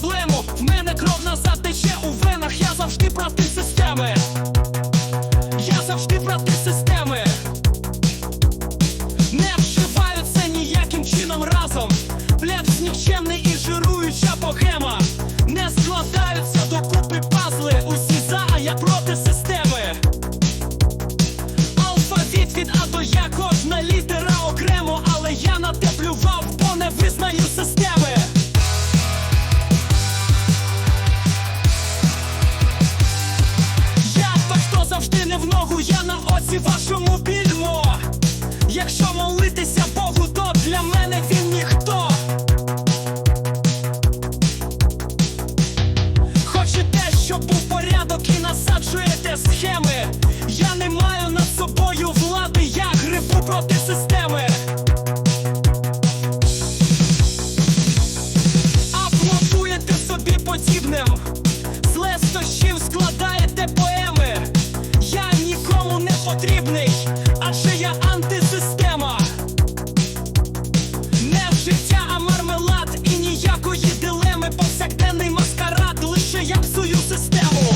проблему. В мене кров назад тече у венах. Я завжди проти системи. Я завжди проти системи. Не вживаю це ніяким чином разом. Плебс нікчемний і жируюча богема. Не складаються докупи пазли. Усі за, а я проти системи. Алфавіт від А до Я, кожна літера окремо, але я на те плював, бо не визнаю системи. Я оці вашому більмо. Якщо молитися Богу, то для мене він ніхто. Хочете, щоб був порядок і насаджуєте схеми. Я не маю над собою влади, я грибу проти системи. Потрібний, адже я антисистема. Не життя, а мармелад і ніякої дилеми. Повсякденний маскарад, лише я псую систему.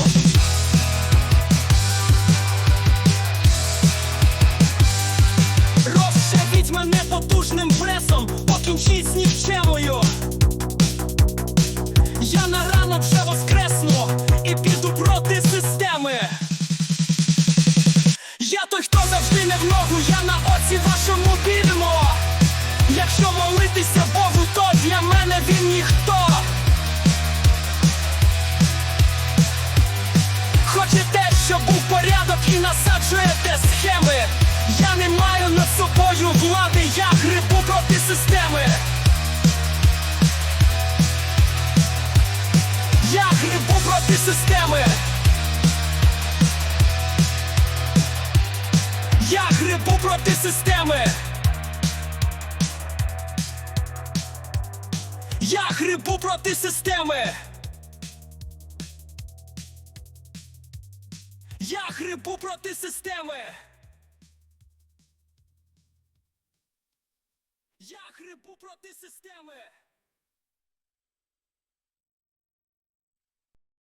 Розшевіть мене потужним пресом, завжди не в ногу, я на оці вашому більмо. Якщо молитися Богу, то для мене він ніхто. Хочете, щоб був порядок і насаджуєте схеми. Я не маю над собою влади, я грибу проти системи. Я грибу проти системи. Я грибу проти системи. Я грибу проти системи. Я грибу проти системи. Я грибу проти системи.